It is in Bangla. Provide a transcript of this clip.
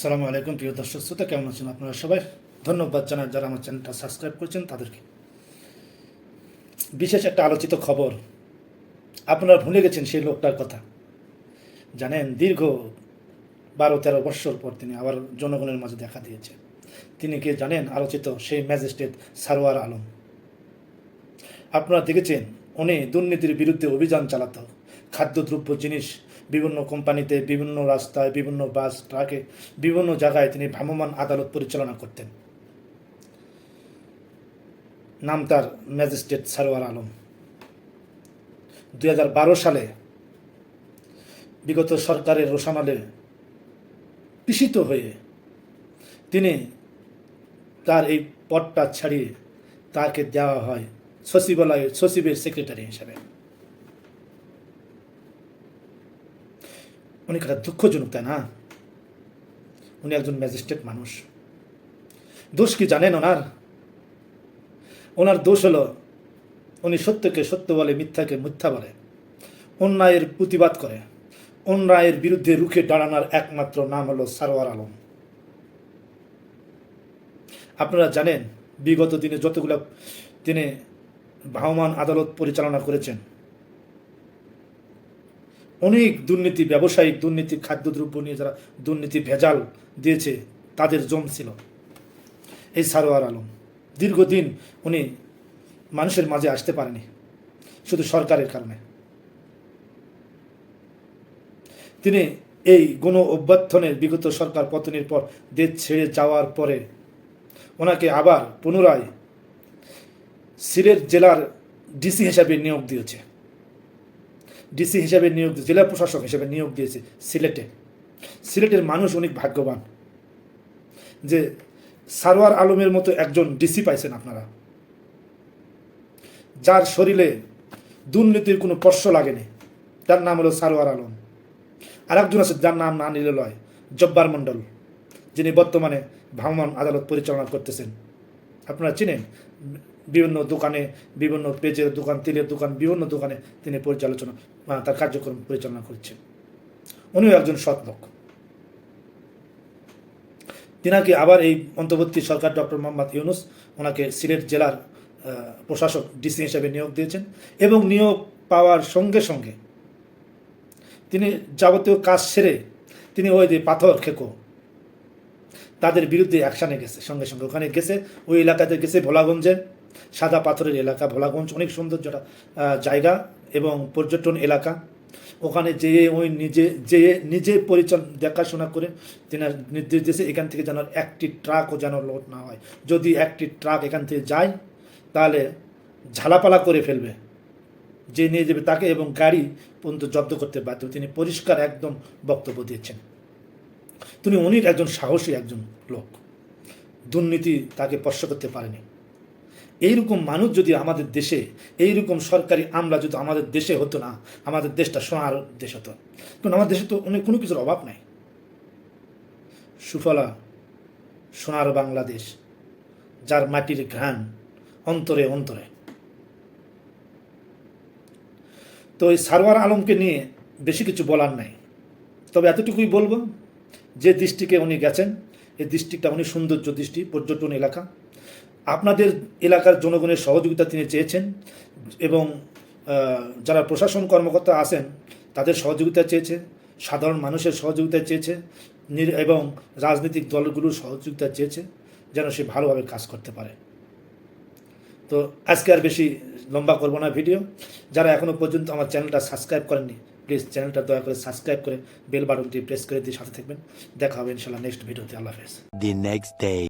আসসালামু আলাইকুম, প্রিয় দর্শক শ্রোতা, কেমন আছেন আপনারা সবাই? ধন্যবাদ জানাই যারা আমার চ্যানেলটা সাবস্ক্রাইব করেছেন তাদেরকে। বিশেষ একটা আলোচিত খবর, আপনারা ভুলে গেছেন সেই লোকটার কথা। জানেন, দীর্ঘ বারো তেরো বৎসর পর তিনি আবার জনগণের মাঝে দেখা দিয়েছে। তিনি কে জানেন, আলোচিত সেই ম্যাজিস্ট্রেট সারোয়ার আলম। আপনারা দেখেছেন, উনি দুর্নীতির বিরুদ্ধে অভিযান চালাতো, খাদ্যদ্রব্য জিনিস বিভিন্ন কোম্পানিতে, বিভিন্ন রাস্তায়, বিভিন্ন বাস, ট্রাকে, বিভিন্ন জায়গায় তিনি ভ্রাম্যমান আদালত পরিচালনা করতেন। নাম তার ম্যাজিস্ট্রেট সারোয়ার আলম। দু হাজার বারো সালে বিগত সরকারের রোশানালে পিষিত হয়ে তিনি তার এই পদটা ছাড়িয়ে তাকে দেওয়া হয় সচিবালয়, সচিবের সেক্রেটারি হিসাবে। উনি একটা দুঃখজনক, তাই না? উনি একজন ম্যাজিস্ট্রেট মানুষ। দোষ কি জানেন ওনার? ওনার দোষ হলো, উনি সত্যকে সত্য বলে, মিথ্যাকে মিথ্যা বলে, অন্যায়ের প্রতিবাদ করে। অন্যায়ের বিরুদ্ধে রুখে দাঁড়ানোর একমাত্র নাম হলো সারোয়ার আলম। আপনারা জানেন, বিগত দিনে যতগুলো তিনি ভ্রাম্যমাণ আদালত পরিচালনা করেছেন অনেক দুর্নীতি, ব্যবসায়িক দুর্নীতি, খাদ্যদ্রব্য নিয়ে যারা দুর্নীতি ভেজাল দিয়েছে, তাদের জম ছিল। এই সারোয়ার আলম, দীর্ঘদিন উনি মানুষের মাঝে আসতে পারেনি, শুধু সরকারের কারণে। তিনি এই গণ অভ্যর্থনের বিগত সরকার পতনের পর দেশ ছেড়ে যাওয়ার পরে ওনাকে আবার পুনরায় সিলেট জেলার ডিসি হিসাবে নিয়োগ দিয়েছে। ডিসি হিসাবে নিয়োগ দিয়ে, জেলা প্রশাসক হিসেবে নিয়োগ দিয়েছে সিলেটে। সিলেটের মানুষ অনেক ভাগ্যবান যে সারোয়ার আলমের মতো একজন ডিসি পাইছেন আপনারা। যার শরীরে দুর্নীতির কোনো স্পর্শ লাগেনি, তার নাম হলো সারোয়ার আলম। আর একজন আছে যার নাম না নিলে লয়, জব্বার মণ্ডল, যিনি বর্তমানে ভ্রাম্যমাণ আদালত পরিচালনা করতেছেন। আপনারা চিনেন? বিভিন্ন দোকানে, বিভিন্ন পেজের দোকান, তেলের দোকান, বিভিন্ন দোকানে তিনি পরিচালনা তার কার্যক্রম পরিচালনা করছেন। উনিও একজন সৎ লোক। তিনাকে আবার এই অন্তর্বর্তী সরকার ডক্টর মোহাম্মদ ইউনুস ওনাকে সিলেট জেলার প্রশাসক ডিসি হিসেবে নিয়োগ দিয়েছেন এবং নিয়োগ পাওয়ার সঙ্গে সঙ্গে তিনি যাবতীয় কাজ সেরে তিনি ওই যে পাথর, খেকো তাদের বিরুদ্ধে অ্যাকশানে গেছে সঙ্গে সঙ্গে। ওখানে গেছে ওই এলাকাতে গেছে ভোলাগঞ্জে সাদা পাথরের এলাকা ভোলাগঞ্জ অনেক সৌন্দর্য একটা, জায়গা এবং পর্যটন এলাকা। ওখানে যেয়ে ওই নিজে যেয়ে নিজে পরিচাল দেখাশোনা করে তিনি নির্দেশ দিয়েছে এখান থেকে যেন একটি ট্রাকও যেন লোড না হয়। যদি একটি ট্রাক এখান থেকে যায় তাহলে ঝালাপালা করে ফেলবে। যে নিয়ে যাবে তাকে এবং গাড়ি পর্যন্ত জব্দ করতে বাধ্য তিনি পরিষ্কার একদম বক্তব্য দিয়েছেন। তিনি অনেক একজন সাহসী একজন লোক। দুর্নীতি তাকে স্পর্শ করতে পারেনি। এইরকম মানুষ যদি আমাদের দেশে, এইরকম সরকারি আমলা যদি আমাদের দেশে হতো না, আমাদের দেশটা সোনার দেশ হতো। কারণ আমাদের দেশে তো অনেক, কোনো কিছুর অভাব নাই। সুফলা, সোনার বাংলাদেশ, যার মাটির ঘ্রাণ অন্তরে অন্তরে। তো এই সারোয়ার আলমকে নিয়ে বেশি কিছু বলার নাই। তবে এতটুকুই বলব যে দৃষ্টিকে উনি গেছেন, এই দৃষ্টিটা উনি সৌন্দর্য দৃষ্টি, পর্যটন এলাকা। আপনাদের এলাকার জনগণের সহযোগিতা তিনি চেয়েছেন এবং যারা প্রশাসন কর্মকর্তা আছেন, তাদের সহযোগিতা চেয়েছে, সাধারণ মানুষের সহযোগিতা চেয়েছে এবং রাজনৈতিক দলগুলোর সহযোগিতা চেয়েছে, যেন সে ভালোভাবে কাজ করতে পারে। তো আজকে আর বেশি লম্বা করব না ভিডিও। যারা এখনও পর্যন্ত আমার চ্যানেলটা সাবস্ক্রাইব করেননি প্লিজ চ্যানেলটা দয়া করে সাবস্ক্রাইব করে বেল বাটনটি প্রেস করে দিয়ে সাথে থাকবেন। দেখা হবে ইনশাল্লাহ নেক্সট ভিডিওতে। আল্লাহ হাফেজ। The next day.